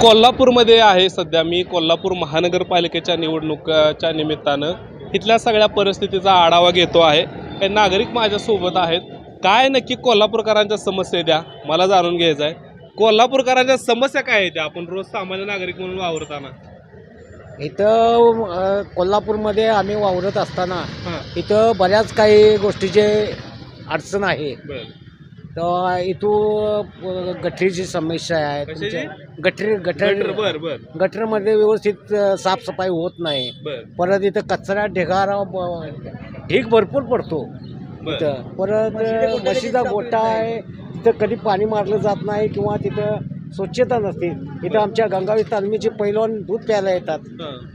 कोल्हापूरमध्ये आहे सध्या मी. कोल्हापूर महानगरपालिकेच्या निवडणुकाच्या निमित्तानं इथल्या सगळ्या परिस्थितीचा आढावा घेतो आहे. काही नागरिक माझ्यासोबत आहेत. काय नक्की कोल्हापूरकरांच्या समस्या द्या मला जाणून घ्यायचं आहे. कोल्हापूरकरांच्या समस्या काय आहेत आपण रोज सामान्य नागरिक म्हणून वावरताना. इथं अ, कोल्हापूरमध्ये आम्ही वावरत असताना हां. इथं बऱ्याच काही गोष्टीचे अडचण आहे. बरं. तर इथून गटरीची समस्या आहे? तुमच्या गटर गटर बर बर. गटरमध्ये व्यवस्थित साफसफाई होत नाही. बर. परत इथं कचरा ढिगारा ब- ढीग भरपूर पडतो. इथं. परत म्हशीचा गोठा आहे. तिथं कधी पाणी मारलं जात नाही किंवा तिथं स्वच्छता नसते. इथं आमच्या गंगावी तालमीचे पैलवान दूध प्यायला येतात.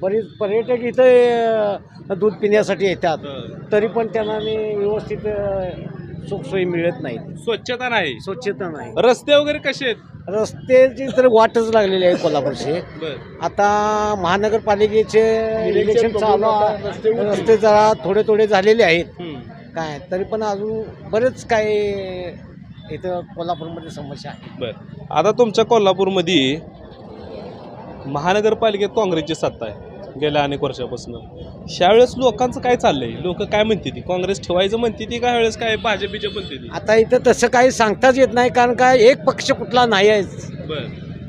बरीच पर्यटक इथं अ, दूध पिण्यासाठी येतात. तरी पण त्यांना नी व्यवस्थित अ, सुखसोयी मिळत नाहीत. स्वच्छता नाही. स्वच्छता नाही. रस्ते वगैरे कसे आहेत? रस्त्याची तर वाटच लागलेली आहे कोल्हापूरची. बर. आता महानगरपालिकेचे इलेक्शन चालू आहे. रस्ते जरा थोडे थोडे झालेले आहेत. हम्म. काय तरी पण अजून बरेच काही इथं कोल्हापूरमध्ये समस्या आहे. बर. आता तुमच्या कोल्हापूरमध्ये महानगरपालिकेत काँग्रेसची सत्ता आहे. गेल्या अनेक वर्षापासून. ह्यावेळेस लोकांचं काय चाललंय? लोक काय म्हणते ती? काँग्रेस ठेवायचं म्हणते ती का ह्यावेळेस काय भाजप बीजप म्हणते ती? आता इथं तसं काही सांगताच येत नाही कारण काय एक पक्ष कुठला नाही आहे. बर.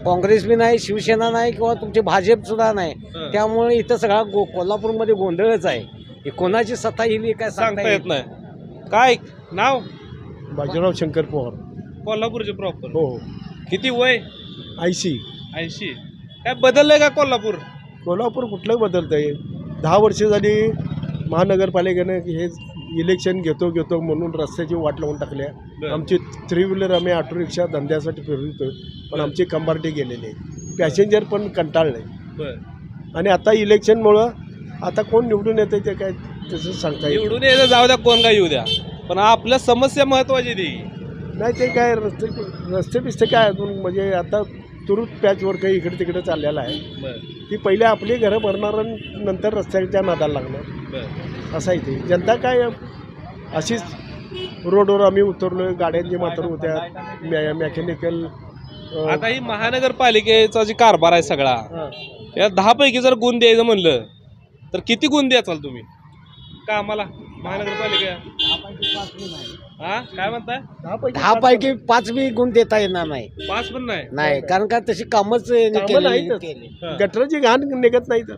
काँग्रेस बी नाही शिवसेना नाही किंवा तुमचे भाजप सुद्धा नाही. हं. त्यामुळे इथं सगळा गो कोल्हापूरमध्ये गोंधळच आहे. हे कोणाची सत्ता येईल हे काय सांगता येत नाही. काय? नाव? बाजीराव शंकर पवार. कोल्हापूरचे प्रॉपर हो. किती वय? ऐंशी. ऐंशी. काय बदललंय का कोल्हापूर? कोल्हापूर कुठलं बदलत आहे दहा वर्ष झाली महानगरपालिकेनं हे इलेक्शन घेतो घेतो म्हणून रस्त्याची वाट लावून टाकल्या. आमची थ्री व्हीलर आम्ही ऑटो रिक्षा धंद्यासाठी फिरवतो पण आमची कंबार्टी गेलेली आहे. पॅसेंजर पण कंटाळले आणि आता इलेक्शनमुळं आता कोण निवडून येते ते काय तसं सांगता येईल निवडून यायचं जाऊ द्या कोण काय येऊ द्या. पण आपल्या समस्या महत्वाची ती. नाही ते काय रस्ते रस्ते बिस्ते काय अजून? म्हणजे आता तुरुत पॅचवर काही इकडे तिकडे चाललेला आहे. बर. की पहिले आपली घरं भरणार आणि नंतर रस्त्याच्या नादाला लागणार. बर. असं आहे ते जनता काय अशीच रोडवर आम्ही उतरलो गाड्यांची मात्र होत्या. मॅ मेकॅनिकल आता ही महानगरपालिकेचा जे कारभार आहे सगळा या दहा पैकी जर गुण द्यायचं म्हणलं तर किती गुण द्याचाल तुम्ही? का आम्हाला? महानगरपालिका हा? काय म्हणताय दहा पैकी पाच बी गुण देता येणार नाही. पाच पण नाही? नाही कारण का तशी कामच यांनी कामं केलेली- नाहीतच. केली. हा. गटराची घाण निघत नाही तर.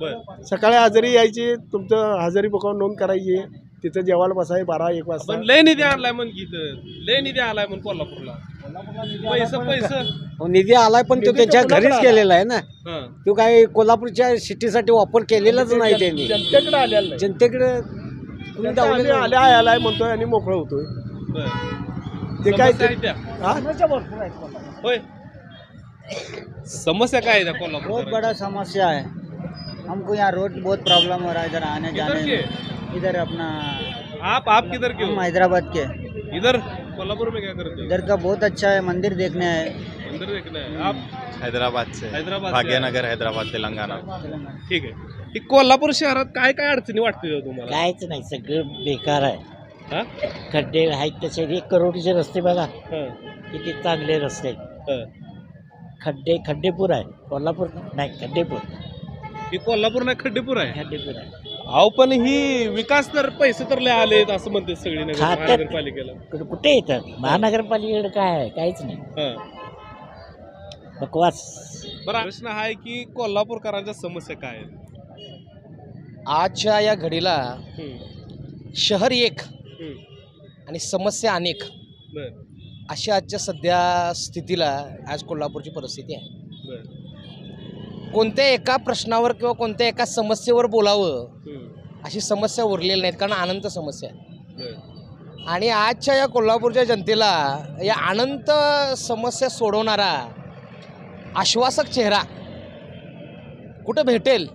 बर. सकाळी हजेरी यायची तुमचं हजेरी बुकावर नोंद करायची तिथं जेवायला बसाय बारा एक पण वाजता लय निधी आणलाय म्हण की इथं. लय निधी आलाय म्हण कोल्हापूरला. पैसे पैसे. अहो, निधी आलाय पण तो निधी त्याच्या कुणाकडे घरीच? केलेला आहे ना. हा. तो काय कोल्हापूरच्या सिटीसाठी वापर केलेलाच नाही त्यांनी. जनतेकडे आलेलं नाही. जनतेकडे आम्ही आल्या आलाय म्हणतोय आणि मोकळं होतोय. बर. ते काय समस्या आहेत त्या. हा? होय. समस्या काय आहे बहुत कोल्हापूर बड़ा समस्या है हमको यहाँ रोड बहुत प्रॉब्लम हो रहा है इधर आने जाने में। इधर अपना आप आप किधर के हम हो हैदराबाद के। इधर कोल्हापुर में क्या करते हो? इधर का बहुत अच्छा है मंदिर देखने है अंदर देखना है। आप हैदराबाद से। हैदराबाद से भाग्यनगर हैदराबाद तेलंगाना। ठीक आहे ही कोल्हापूर शहरात काय काय अडचणी वाटतील तुम्हाला? कायच नाही सगळं बेकार आहे. हा? खड्डे आहेत तसे एक करोडीचे रस्ते बघा. हा, किती चांगले रस्ते आहेत. हा. खड्डे खड्डेपूर आहे. कोल्हापूर नाही खड्डेपूर. ही कोल्हापूर नाही खड्डेपूर आहे? खड्डेपूर आहे. अहो पण ही विकास तर पैसे तर लय आलेत असं म्हणते सगळी नगर खात्यात- महानगरपालिकेला. कुठे- कुठे येतात? महानगरपालिकेकडे काय आहे? काहीच नाही. हा. बकवास. बरं प्रश्न हा आहे की कोल्हापूरकरांच्या समस्या काय आहेत? आजच्या या घडीला हम्म, शहर एक हम्म. आणि समस्या अनेक बर. अशी आजच्या सध्या स्थितीला आज कोल्हापूरची परिस्थिती आहे. बर. कोणत्या एका प्रश्नावर किंवा कोणत्या एका समस्येवर बोलावं हम्म, अशी समस्या उरलेली नाहीत कारण अनंत समस्या आहेत बर. आणि आजच्या या कोल्हापूरच्या जनतेला या अनंत समस्या सोडवणारा आश्वासक चेहरा कुठं भेटेल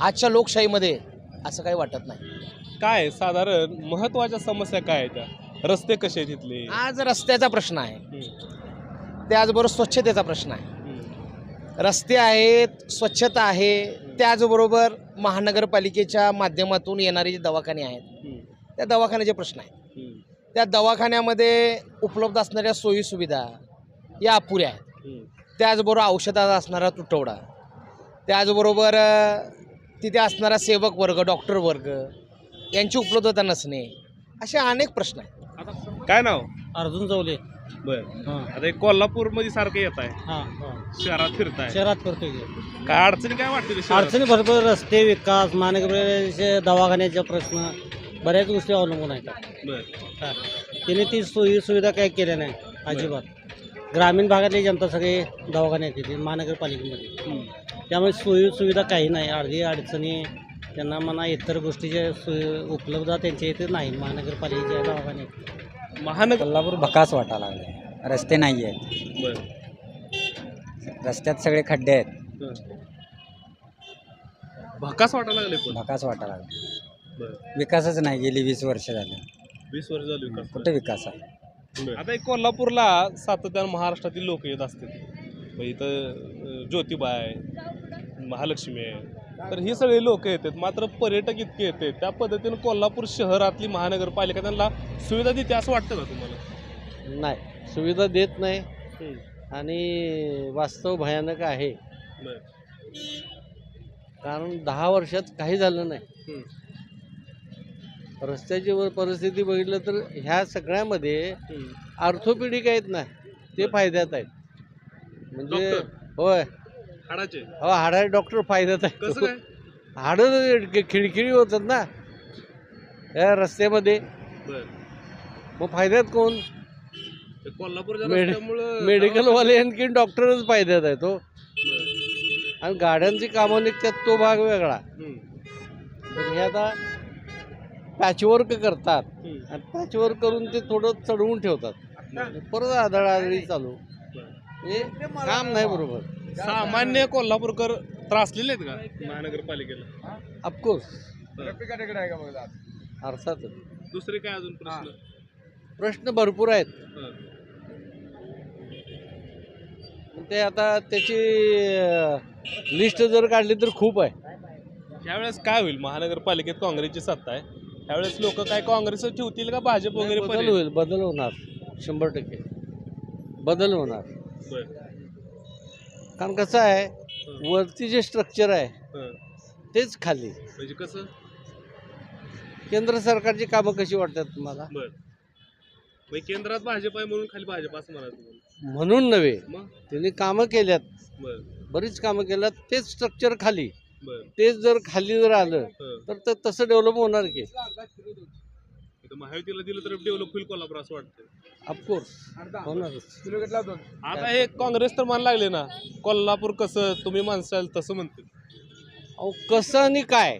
आजच्या लोकशाहीमध्ये असं काही वाटत नाही. काय साधारण महत्त्वाच्या समस्या काय आहेत त्या? रस्ते कसे आहेत तिथले आज रस्त्याचा प्रश्न आहे. त्याचबरोबर स्वच्छतेचा प्रश्न आहे. रस्ते आहेत स्वच्छता आहे त्याचबरोबर महानगरपालिकेच्या माध्यमातून येणारे जे दवाखाने आहेत त्या दवाखान्याचे प्रश्न आहेत. त्या दवाखान्यामध्ये उपलब्ध असणाऱ्या सोयीसुविधा या अपुऱ्या आहेत. त्याचबरोबर औषधाचा असणारा तुटवडा. त्याचबरोबर तिथे असणारा सेवक वर्ग डॉक्टर वर्ग यांची उपलब्धता नसणे असे अनेक प्रश्न आहेत. आता काय नाव? अर्जुन चौले बर. आता हे कोल्हापूरमध्ये सारखं येत आहे. हां शहरात फिरताय. शहरात करतोय काय अडचणी काय वाटते शहरात? अडचणी भरपूर रस्ते विकास महानगरचे दवाखान्याचे प्रश्न बऱ्याच गोष्टी अवलंबून आहेत. बर. तिने ती सोयी सुविधा काही केल्या नाही? अजिबात. ग्रामीण भागातली जनता सगळे दवाखान्यात येते महानगरपालिकेमध्ये. त्यामुळे सोयी सुविधा काही नाही अर्धी अडचणी त्यांना म्हणा इतर गोष्टीच्या सोयी उपलब्ध त्यांच्या इथे नाही महानगरपालिकेच्या दवाखान्यात. महानगर कोल्हापूर भकास वाटायला लागले रस्ते नाही आहेत. रस्त्यात सगळे खड्डे आहेत. भकास वाटायला लागले भकास वाटायला लागले. विकासच नाही गेली वीस वर्ष झाले. वीस वर्ष झाली विकास. कुठे विकास आहे? आता एक कोल्हापूरला सातत्यानं महाराष्ट्रातील लोक येत असतील. मग इथं ज्योतिबा आहे महालक्ष्मी आहे. तर ही सगळी लोक येतात. मात्र पर्यटक इतके येतात. त्या पद्धतीनं कोल्हापूर शहरातली महानगरपालिका त्यांना सुविधा देते असं वाटतं का तुम्हाला? नाही. सुविधा देत नाही. आणि वास्तव भयानक आहे. बर. कारण दहा वर्षात काही झालं नाही. हं. रस्त्याची वर परिस्थिती बघितलं तर ह्या सगळ्यामध्ये ऑर्थोपेडिक आहेत ना ते फायद्यात आहेत. म्हणजे? होय. हाडाचे? हो हाडा डॉक्टर फायद्यात काय? हाडं खिळखिळी होतात ना या रस्त्यामध्ये. मग फायद्यात कोण? रस्त्यामुळं मेडिकलवाले आणखी डॉक्टरच फायद्यात आहे तो बरं. आणि गाड्यांची कामं निघतात तो भाग वेगळा. हं. हे आता पॅचवर्क करतात. हं. आणि पॅचवर्क करून ते थोडं चढवून ठेवतात. परत आदळाआदळी चालू. हे काम नाही बरोबर. सामान्य कोल्हापूरकर त्रासलेले आहेत का? महानगरपालिकेला. ऑफकोर्स हं. अर्थातच. दुसरे काय अजून प्रश्न? प्रश्न भरपूर आहेत. पण ते आता त्याची लिस्ट जर काढली तर खूप आहे. यावेळेस काय होईल? महानगरपालिकेत काँग्रेसची सत्ता आहे. त्यावेळेस लोक काय काँग्रेस ठेवतील का भाजप वगैरे बदल पर्याय? होईल बदल होणार शंभर टक्के. बदल होणार. बरं. कारण कसं आहे वरती जे स्ट्रक्चर आहे हं. तेच खाली. म्हणजे कसं? केंद्र सरकारची कामं कशी वाटतात तुम्हाला? बर. म्हणजे केंद्रात भाजप आहे म्हणून खाली भाजप असं तुम्हाला. म्हणून नव्हे. मग? त्यांनी कामं केल्यात. बर. बरीच कामं केल्यात तेच स्ट्रक्चर खाली. तेच जर खाली जर आलं. तर ते तसं डेव्हलप होणार की. महायुतीला दिलं तर डेव्हलप होईल कोल्हापूर असं वाटतं ऑफकोर्स होणारच. आता हे काँग्रेस तर म्हणायला लागले ना. कोल्हापूर कसं तुम्ही माणसाल तसं म्हणते अहो कसं आणि काय.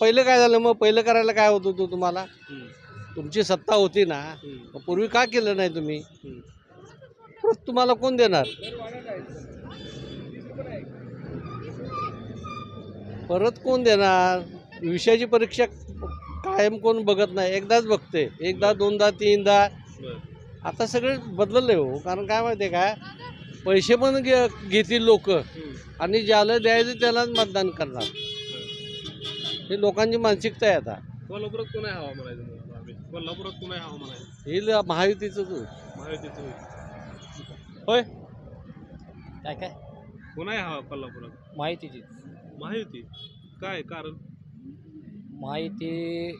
पहिलं काय झालं मग? पहिलं करायला काय होत होतं तुम्हाला. तुमची सत्ता होती ना. पूर्वी का केलं नाही तुम्ही? तुम्हाला कोण देणार? परत कोण देणार? विषयाची परीक्षा कायम कोण बघत नाही? एकदाच बघते. एकदा दोनदा तीनदा. आता सगळे बदलले हो. कारण काय माहिती आहे काय? पैसे पण घे घेतील लोक. हं. आणि ज्याला द्यायचं त्यालाच मतदान करणार. हे लोकांची मानसिकता आहे आता. कोल्हापुरात कोण आहे हवा म्हणायचं? कोल्हापुरात कोण आहे हवा म्हणायचं? हे. महायुतीचं होय? काय काय? कोण आहे हवा कोल्हापुरात? माहितीची महायुती काय कारण? माहिती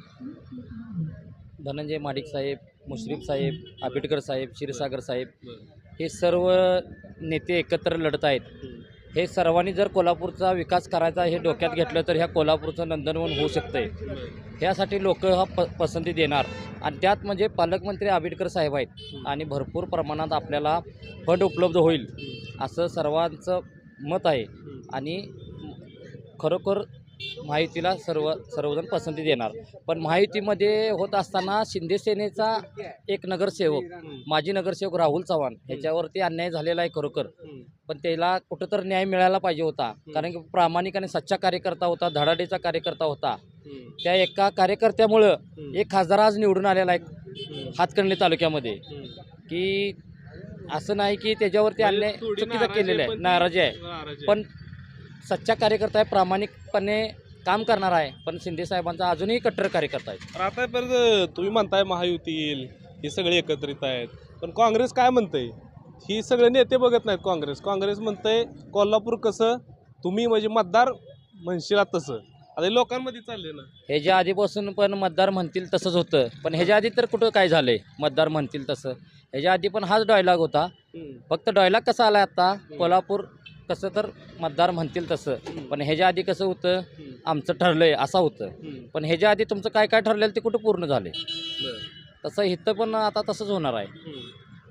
धनंजय माडिक साहेब मुश्रीफ साहेब आंबेडकर साहेब क्षीरसागर साहेब. हे सर्व नेते एकत्र लढत आहेत. हे सर्वांनी जर कोल्हापूरचा विकास करायचा हे डोक्यात घेतलं तर ह्या कोल्हापूरचं नंदनवन होऊ शकतंय. ह्यासाठी लोक हा प पसंती देणार. आणि त्यात म्हणजे पालकमंत्री आंबेडकर साहेब आहेत. आणि भरपूर प्रमाणात आपल्याला फंड उपलब्ध होईल. असं सर्वांचं मत आहे. आणि खरोखर माहितीला सर्व सर्वजण पसंती देणार. पण माहितीमध्ये होत असताना शिंदे सेनेचा एक नगरसेवक माजी नगरसेवक राहुल चव्हाण ह्याच्यावरती अन्याय झालेला आहे खरोखर. पण त्याला कुठं तर न्याय मिळायला पाहिजे होता. कारण की प्रामाणिक आणि सच्चा कार्यकर्ता होता धडाडीचा कार्यकर्ता होता. त्या एका कार्यकर्त्यामुळं एक खासदार आज निवडून आलेला आहे हातकणली तालुक्यामध्ये. की असं नाही की त्याच्यावरती अन्याय चुकीचं केलेलं आहे. नाराजी आहे. पण सच्चा कार्यकर्ता आहे प्रामाणिकपणे काम करणार आहे. पण शिंदे साहेबांचा अजूनही कट्टर कार्यकर्ता आहे. तर आता परत तुम्ही म्हणताय महायुती येईल हे सगळे एकत्रित आहेत. पण काँग्रेस काय म्हणतंय? ही सगळे नेते बघत नाहीत काँग्रेस. काँग्रेस म्हणतंय कोल्हापूर कसं तुम्ही म्हणजे मतदार म्हणशीला तसं. आता हे लोकांमध्ये चालले ना. ह्याच्या आधीपासून पण मतदार म्हणतील तसंच होतं. पण ह्याच्या आधी तर कुठं काय झालंय? मतदार म्हणतील तसं. ह्याच्या आधी पण हाच डायलॉग होता. फक्त डायलॉग कसा आला आता? कोल्हापूर कसं तर मतदार म्हणतील तसं. पण ह्याच्या आधी कसं होतं आमचं ठरलंय असं होतं. पण ह्याच्या आधी तुमचं काय काय ठरलेलं ते कुठं पूर्ण झाले तसं इथं पण आता तसंच होणार आहे.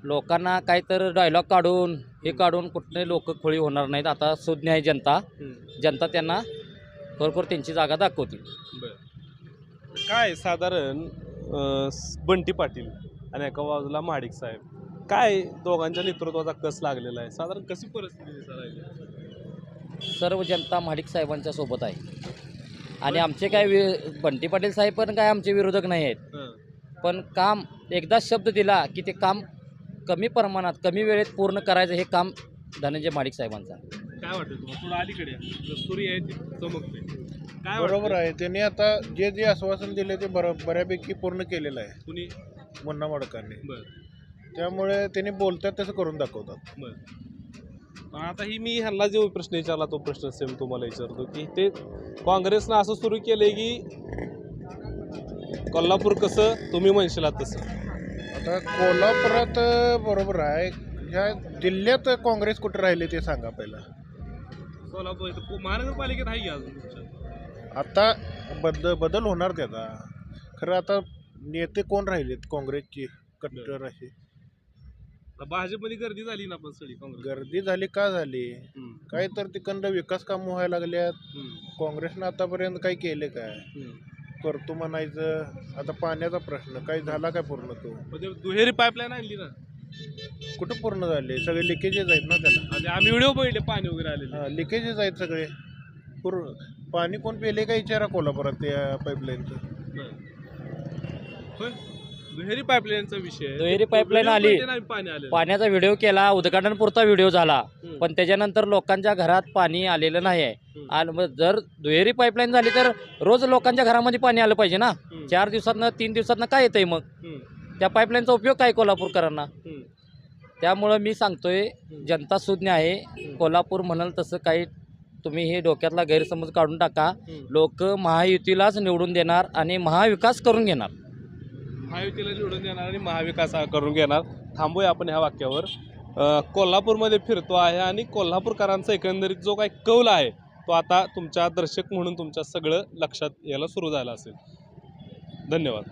लोकांना काय तर डायलॉग काढून हे काढून कुठले लोक खोळी होणार नाहीत. आता सुज्ञ आहे जनता. जनता त्यांना खरोखर त्यांची जागा दाखवतील काय साधारण अं, स- बंटी पाटील आणि एका बाजूला महाडिक साहेब काय दोघांच्या नेतृत्वाचा कस लागलेला आहे? साधारण कशी परिस्थिती दिसायला लागली सर्व जनता महाडिक साहेबांच्या सोबत आहे. आणि आमचे काय वि बंटी पाटील साहेब पण काय आमचे विरोधक नाही आहेत. हं. पण काम एकदा शब्द दिला की ते काम कमी प्रमाणात कमी वेळेत पूर्ण करायचं हे काम धनंजय महाडिक साहेबांचं आहे. काय वाटतं तुम्हाला? थोडं अलीकडे या. कस्तुरी आहे ती चमकते काय बरोबर? आहे. त्यांनी आता जे जे आश्वासन दिले ते बर बऱ्यापैकी पूर्ण केलेलं आहे. कुणी? मुन्ना मडकांनी. बर. त्यामुळे त्यांनी बोलतात तसं करून दाखवतात. आता ही मी ह्यांना जो प्रश्न विचारला तो प्रश्न सेम तुम्हाला विचारतो की ते काँग्रेसनं असं सुरू केलंय की कोल्हापूर कसं तुम्ही म्हणशीला तसं. आता कोल्हापुरात बरोबर आहे. ह्या जिल्ह्यात काँग्रेस कुठे राहिले ते सांगा पहिला. कोल्हापूर महानगरपालिकेत आहे की अजून? आता बद बदल होणार त्याचा. खरं आता नेते कोण राहिलेत? काँग्रेसची कट्टर असे भाजपमध्ये गर्दी झाली ना पण सगळी काँग्रेस. गर्दी झाली का झाली? हम्म, काय तर तिकडं विकास काम व्हायला लागल्यात. हम्म, काँग्रेसनं आतापर्यंत काय केले काय? हम्म. करतो म्हणायचं. आता पाण्याचा प्रश्न काय झाला काय पूर्ण तो? पण ते दुहेरी पाईपलाईन आणली ना. कुठं पूर्ण झाले? सगळे लिकेजेस आहेत ना त्याला? आणि आम्ही व्हिडिओ बघितले पाणी वगैरे आलेले. लिकेजेस आहेत सगळे. पूर्ण पाणी कोण पेले का विचारा कोल्हापुरात त्या पाईपलाईनचं होय. दुहेरी पाईपलाईनचा विषय. दुहेरी video आली. पाणी पाण्याचा व्हिडिओ केला उद्घाटनपुरता व्हिडिओ झाला. पण त्याच्यानंतर लोकांच्या घरात पाणी आलेलं नाही आहे. आणि मग जर दुहेरी पाईपलाईन झाली तर रोज लोकांच्या घरामध्ये पाणी आलं पाहिजे ना. चार दिवसातनं तीन दिवसातनं काय येतंय मग त्या पाईपलाईनचा उपयोग काय कोल्हापूरकरांना. त्यामुळं मी सांगतोय जनता सुज्ञ आहे कोल्हापूर म्हणाल तसं काही तुम्ही हे डोक्यातला गैरसमज काढून टाका. लोक महायुतीलाच निवडून देणार आणि महाविकास करून घेणार महायुतीला निवडून देणार आणि महाविकास हा करून घेणार. थांबूया आपण ह्या वाक्यावर. कोल्हापूरमध्ये फिरतो आहे आणि कोल्हापूरकरांचा एकंदरीत जो काही कौल आहे तो आता तुमच्या दर्शक म्हणून तुमच्या सगळं लक्षात यायला सुरू झाला असेल. धन्यवाद.